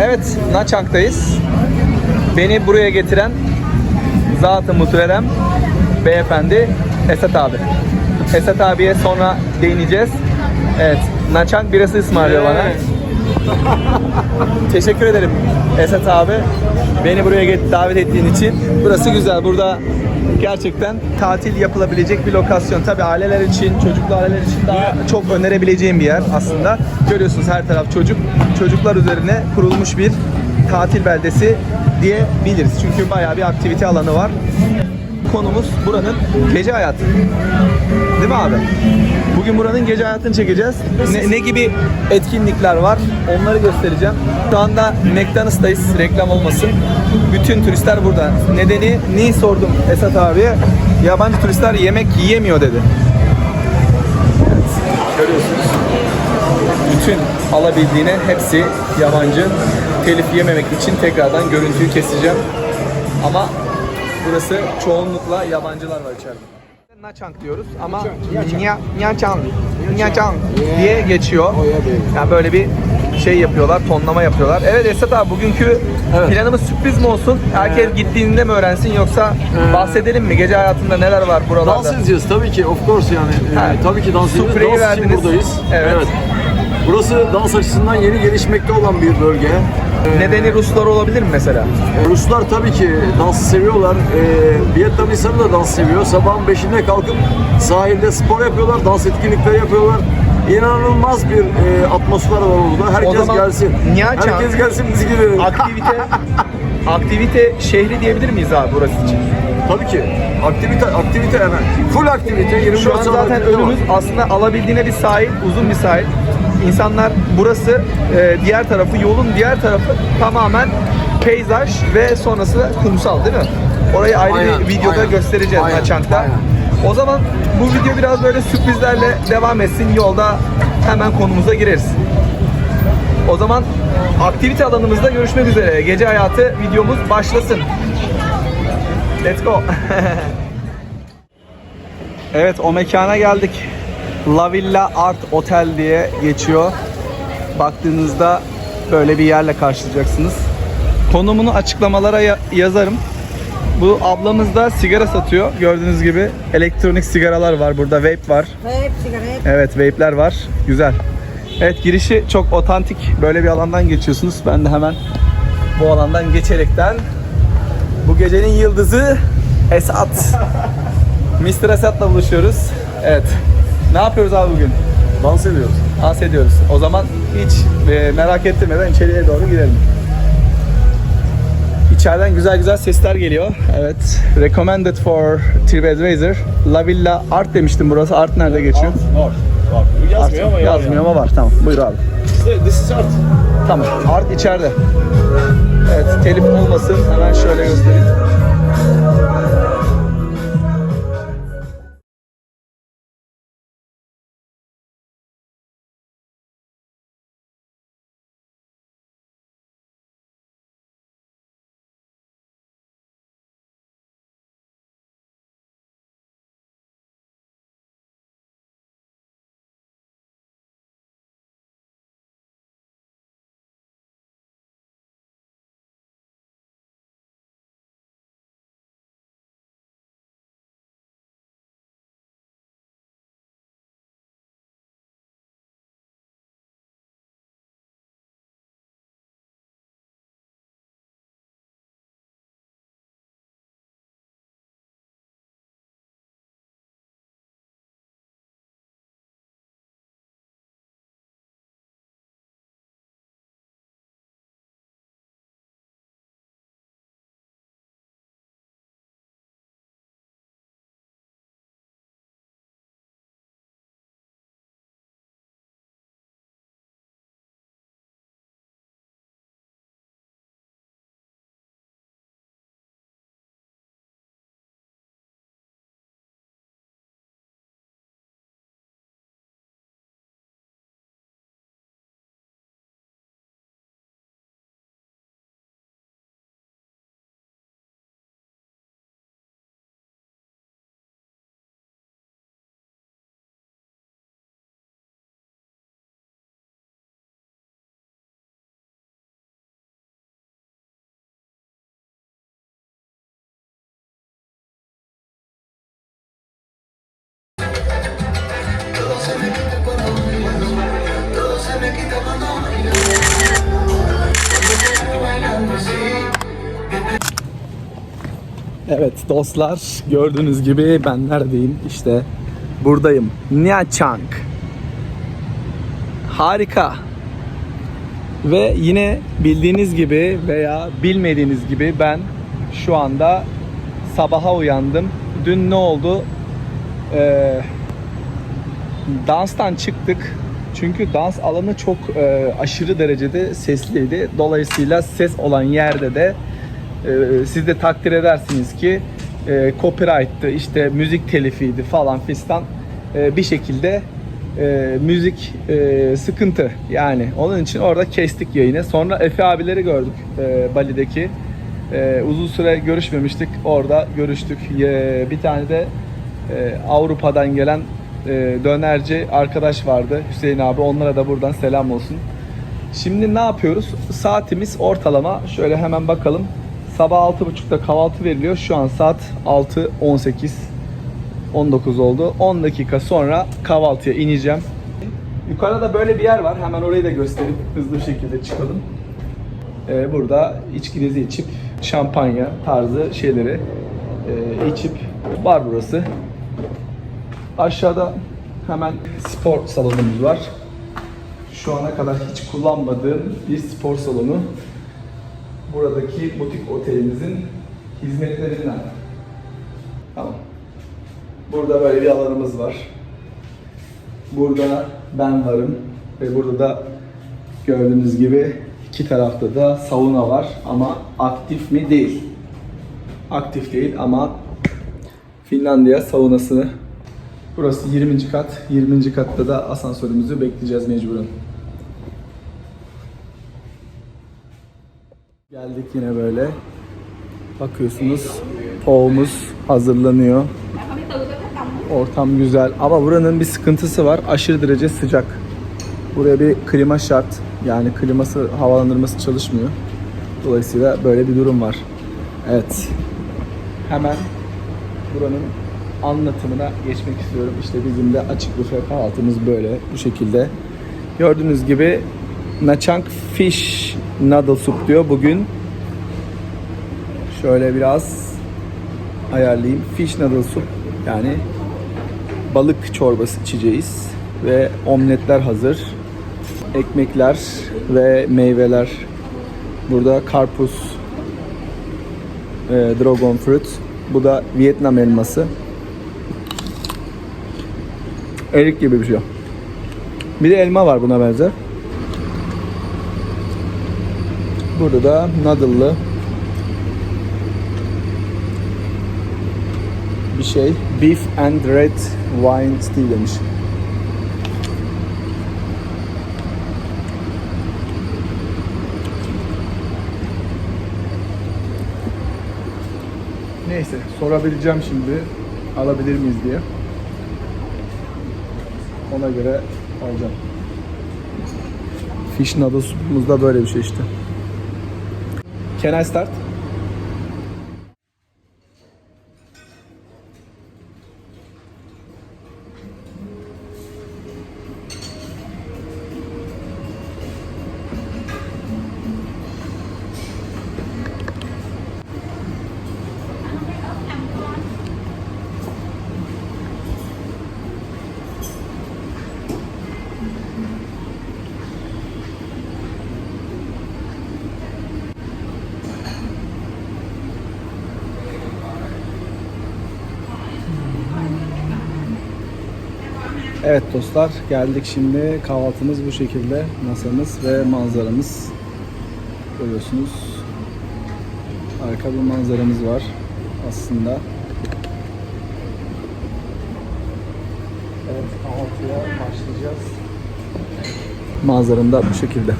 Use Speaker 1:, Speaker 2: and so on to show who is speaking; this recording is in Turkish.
Speaker 1: Evet, Naçank'tayız. Beni buraya getiren Zat-ı Muhterem beyefendi Esat abi. Esat abiye sonra değineceğiz. Evet, Naçank birası ısmarlıyor bana. Teşekkür ederim Esat abi. Beni buraya get- davet ettiğin için. Burası güzel. Burada gerçekten tatil yapılabilecek bir lokasyon. Tabii aileler için, çocuklu aileler için daha çok önerebileceğim bir yer aslında. Görüyorsunuz her taraf çocuk. Çocuklar üzerine kurulmuş bir tatil beldesi diyebiliriz. Çünkü bayağı bir aktivite alanı var. Konumuz buranın gece hayatı. Değil mi abi? Bugün buranın gece hayatını çekeceğiz. Ne, ne gibi etkinlikler var onları göstereceğim. Şu anda McDonald's'tayız reklam olmasın. Bütün turistler burada. Nedeni neyi sordum Esat abiye? Yabancı turistler yemek yiyemiyor dedi. Görüyorsunuz. Bütün alabildiğine hepsi yabancı. Telif yememek için tekrardan görüntüyü keseceğim. Ama burası çoğunlukla yabancılar var içeride. Naçank diyoruz ama Nya Nyaçang Nyaçang diye geçiyor. Yani böyle bir şey yapıyorlar, tonlama yapıyorlar. Evet Esat abi bugünkü
Speaker 2: Evet.
Speaker 1: planımız sürpriz mi olsun? Herkes gittiğinde mi öğrensin yoksa
Speaker 2: Ee,
Speaker 1: bahsedelim mi? Gece hayatında neler var buralarda?
Speaker 2: Dans edeceğiz tabii ki of course yani. Ee,
Speaker 1: Ha,
Speaker 2: tabii ki dans edeceğiz. Dans
Speaker 1: verdiniz.
Speaker 2: için buradayız.
Speaker 1: Evet.
Speaker 2: Burası dans açısından yeni gelişmekte olan bir bölge.
Speaker 1: Nedeni Ruslar olabilir mi mesela?
Speaker 2: Ruslar tabii ki dansı seviyorlar. Ee, Vietnam insanı da dans seviyor. Sabahın 5'inde kalkıp sahilde spor yapıyorlar, dans etkinlikleri yapıyorlar. İnanılmaz bir e, atmosfer var burada. Herkes
Speaker 1: zaman
Speaker 2: gelsin.
Speaker 1: Nihaçan-
Speaker 2: Herkes gelsin bizi gidelim.
Speaker 1: Aktivite aktivite şehri diyebilir miyiz abi burası için?
Speaker 2: Tabii ki. Aktivite, aktivite yani. Full aktivite. 24
Speaker 1: Şu an
Speaker 2: saat
Speaker 1: zaten
Speaker 2: aktivite var.
Speaker 1: önümüz aslında alabildiğine bir sahil, uzun bir sahil. İnsanlar burası e, diğer tarafı, yolun diğer tarafı tamamen peyzaj ve sonrası kumsal değil mi? Orayı ayrı
Speaker 2: Aynen,
Speaker 1: bir videoda
Speaker 2: aynen.
Speaker 1: göstereceğiz
Speaker 2: Aynen,
Speaker 1: Naçank'ta.
Speaker 2: aynen.
Speaker 1: O zaman bu video biraz böyle sürprizlerle devam etsin. Yolda hemen konumuza gireriz. O zaman aktivite alanımızda görüşmek üzere. Gece hayatı videomuz başlasın. Let's go. evet o mekana geldik. La Villa Art Otel diye geçiyor. Baktığınızda böyle bir yerle karşılayacaksınız. Konumunu açıklamalara ya- yazarım. Bu ablamız da sigara satıyor. Gördüğünüz gibi elektronik sigaralar var. Burada vape var.
Speaker 3: Vape, sigaret.
Speaker 1: Evet vape'ler var. Güzel. Evet girişi çok otantik. Böyle bir alandan geçiyorsunuz. Ben de hemen bu alandan geçerekten bu gecenin yıldızı Esat. Mr. Esat'la buluşuyoruz. Evet. Ne yapıyoruz abi bugün?
Speaker 2: Dans ediyoruz.
Speaker 1: Dans ediyoruz. O zaman hiç e, merak ettirmeden içeriye doğru gidelim. İçeriden güzel güzel sesler geliyor. Evet. Recommended for TripAdvisor. La Villa Art demiştim burası. Art nerede geçiyor?
Speaker 4: Var. Var. Yazmıyor ama
Speaker 1: Yazmıyor ama var. Tamam. Buyur abi.
Speaker 4: İşte this is art.
Speaker 1: Tamam. Art içeride. Evet. Telif olmasın. Hemen şöyle göstereyim. Evet dostlar gördüğünüz gibi ben neredeyim işte buradayım. Nha Trang. Harika. Ve yine bildiğiniz gibi veya bilmediğiniz gibi ben şu anda sabaha uyandım. Dün ne oldu? Ee, danstan çıktık. Çünkü dans alanı çok e, aşırı derecede sesliydi. Dolayısıyla ses olan yerde de e, siz de takdir edersiniz ki e, copyright'tı, işte müzik telifiydi falan fistan e, bir şekilde e, müzik e, sıkıntı yani. Onun için orada kestik yayını. Sonra Efe abileri gördük e, Bali'deki. E, uzun süre görüşmemiştik. Orada görüştük. E, bir tane de e, Avrupa'dan gelen e, dönerci arkadaş vardı Hüseyin abi. Onlara da buradan selam olsun. Şimdi ne yapıyoruz? Saatimiz ortalama şöyle hemen bakalım. Sabah 6.30'da kahvaltı veriliyor. Şu an saat 6.18. 19 oldu. 10 dakika sonra kahvaltıya ineceğim. Yukarıda böyle bir yer var. Hemen orayı da gösterip hızlı bir şekilde çıkalım. Ee, burada içkinizi içip şampanya tarzı şeyleri e, içip var burası. Aşağıda hemen spor salonumuz var. Şu ana kadar hiç kullanmadığım bir spor salonu. Buradaki butik otelimizin hizmetlerinden. Tamam. Burada böyle bir alanımız var. Burada ben varım ve burada da gördüğünüz gibi iki tarafta da sauna var ama aktif mi değil. Aktif değil ama Finlandiya saunası. Burası 20. kat. 20. katta da asansörümüzü bekleyeceğiz mecburen. Geldik yine böyle. Bakıyorsunuz poğumuz hazırlanıyor. Ortam güzel ama buranın bir sıkıntısı var. Aşırı derece sıcak. Buraya bir klima şart. Yani kliması, havalandırması çalışmıyor. Dolayısıyla böyle bir durum var. Evet. Hemen buranın anlatımına geçmek istiyorum. İşte bizim de açık büfe kahvaltımız böyle bu şekilde. Gördüğünüz gibi Nachang Fish Noodle Soup diyor bugün. Şöyle biraz ayarlayayım. Fish Noodle Soup yani balık çorbası içeceğiz ve omletler hazır. Ekmekler ve meyveler. Burada karpuz, e, dragon fruit. Bu da Vietnam elması. Erik gibi bir şey. Bir de elma var buna benzer. Burada da noodle'lı bir şey. Beef and red wine stew demiş. Neyse sorabileceğim şimdi alabilir miyiz diye. Ona göre alacağım. Fish noodle supumuz da böyle bir şey işte. Can I start? Evet dostlar geldik şimdi. Kahvaltımız bu şekilde. Masamız ve manzaramız. Görüyorsunuz. Harika bir manzaramız var aslında. Evet kahvaltıya başlayacağız. Manzaram da bu şekilde